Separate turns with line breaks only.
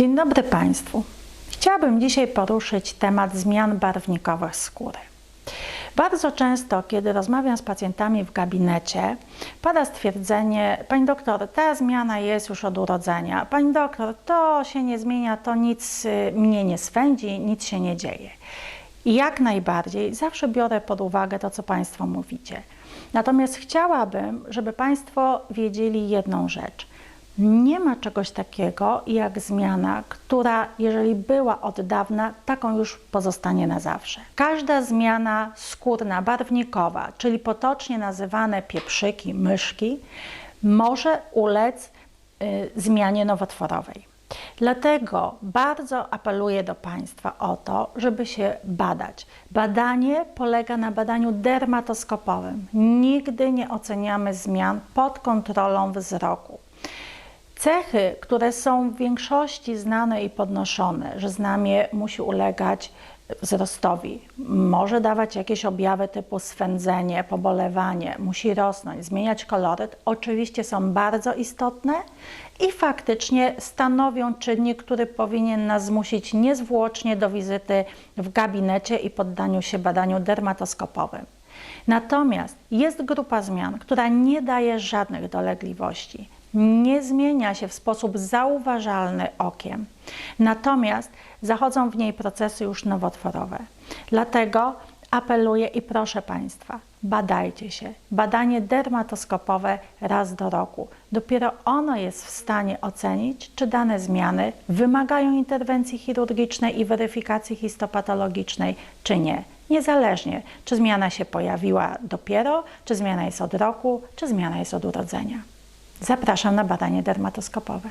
Dzień dobry Państwu. Chciałabym dzisiaj poruszyć temat zmian barwnikowych skóry. Bardzo często, kiedy rozmawiam z pacjentami w gabinecie, pada stwierdzenie: Pani doktor, ta zmiana jest już od urodzenia. Pani doktor, to się nie zmienia, to nic y, mnie nie swędzi, nic się nie dzieje. I jak najbardziej zawsze biorę pod uwagę to, co Państwo mówicie. Natomiast chciałabym, żeby Państwo wiedzieli jedną rzecz. Nie ma czegoś takiego jak zmiana, która, jeżeli była od dawna, taką już pozostanie na zawsze. Każda zmiana skórna, barwnikowa, czyli potocznie nazywane pieprzyki, myszki, może ulec y, zmianie nowotworowej. Dlatego bardzo apeluję do Państwa o to, żeby się badać. Badanie polega na badaniu dermatoskopowym. Nigdy nie oceniamy zmian pod kontrolą wzroku. Cechy, które są w większości znane i podnoszone, że znamie musi ulegać wzrostowi, może dawać jakieś objawy typu swędzenie, pobolewanie, musi rosnąć, zmieniać koloryt, oczywiście są bardzo istotne i faktycznie stanowią czynnik, który powinien nas zmusić niezwłocznie do wizyty w gabinecie i poddaniu się badaniu dermatoskopowym. Natomiast jest grupa zmian, która nie daje żadnych dolegliwości, nie zmienia się w sposób zauważalny okiem, natomiast zachodzą w niej procesy już nowotworowe. Dlatego apeluję i proszę Państwa, badajcie się. Badanie dermatoskopowe raz do roku. Dopiero ono jest w stanie ocenić, czy dane zmiany wymagają interwencji chirurgicznej i weryfikacji histopatologicznej, czy nie. Niezależnie, czy zmiana się pojawiła dopiero, czy zmiana jest od roku, czy zmiana jest od urodzenia. Zapraszam na badanie dermatoskopowe.